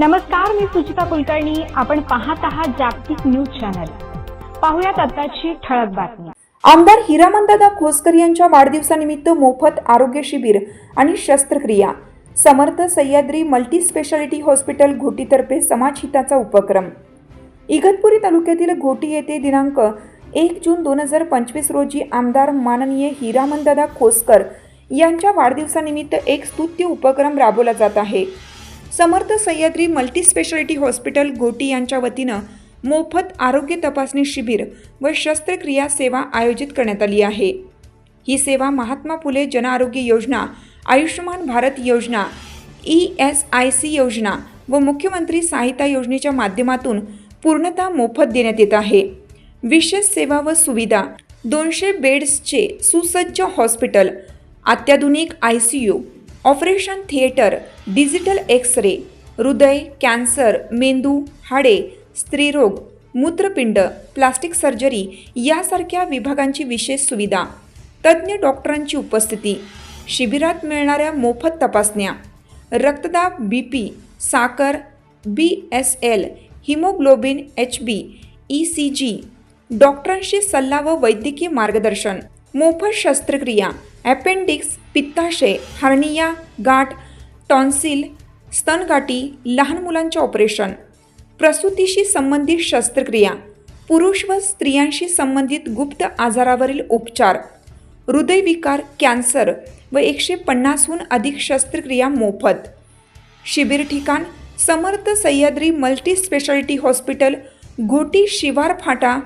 नमस्कार मी सुचिता कुलकर्णी. आपण पाहत आहात जागतिक न्यूज चॅनल. पाहुयात आताची ठळक बातमी. आमदार हिरामनदादा खोसकर यांच्या वाढदिवसानिमित्त मोफत आरोग्य शिबिर आणि शस्त्रक्रिया. Samarth Sahyadri multi specialty hospital घोटीतर्फे समाजहिताचा उपक्रम. इगतपुरी तालुक्यातील घोटी येथे दिनांक एक जून दोन हजार पंचवीस रोजी आमदार माननीय हिरामनदादा खोसकर यांच्या वाढदिवसानिमित्त एक स्तुत्य उपक्रम राबवला जात आहे. Samarth Sahyadri multi specialty hospital Ghoti यांच्या वतीनं मोफत आरोग्य तपासणी शिबिर व शस्त्रक्रिया सेवा आयोजित करण्यात आली आहे. ही सेवा महात्मा फुले जनआरोग्य योजना आयुष्यमान भारत योजना ई एस आय सी योजना व मुख्यमंत्री सहायता योजनेच्या माध्यमातून पूर्णतः मोफत देण्यात येत आहे. विशेष सेवा व सुविधा दोनशे बेड्सचे सुसज्ज हॉस्पिटल अत्याधुनिक I C U operation theatre digital X ray हृदय कॅन्सर मेंदू हाडे स्त्रीरोग मूत्रपिंड प्लास्टिक सर्जरी यासारख्या विभागांची विशेष सुविधा. तज्ज्ञ डॉक्टरांची उपस्थिती. शिबिरात मिळणाऱ्या मोफत तपासण्या. रक्तदाब बी पी साखर B S L haemoglobin H B E C G डॉक्टरांशी सल्ला व वैद्यकीय मार्गदर्शन मोफत शस्त्रक्रिया ॲपेंडिक्स पित्ताशय हार्निया गाठ टॉन्सिल स्तनगाठी लहान मुलांचे ऑपरेशन प्रसूतीशी संबंधित शस्त्रक्रिया पुरुष व स्त्रियांशी संबंधित गुप्त आजारावरील उपचार हृदयविकार कॅन्सर व एकशे पन्नासहून अधिक शस्त्रक्रिया मोफत. शिबिर ठिकाण Samarth Sahyadri multi specialty hospital Ghoti शिवार फाटा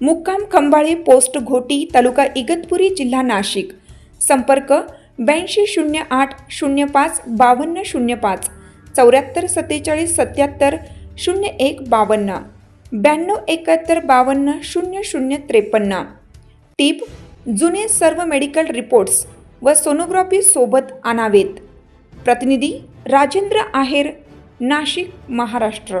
मुक्काम खंबाळे पोस्ट घोटी तालुका इगतपुरी जिल्हा नाशिक. संपर्क ब्याऐंशी शून्य आठ शून्य पाच बावन्न शून्य पाच चौऱ्याहत्तर सत्तेचाळीस सत्याहत्तर शून्य एक बावन्न ब्याण्णव एकाहत्तर बावन्न शून्य शून्य त्रेपन्न. टीप जुने सर्व मेडिकल रिपोर्ट्स व सोनोग्राफी सोबत आणावेत. प्रतिनिधी राजेंद्र आहेर नाशिक महाराष्ट्र.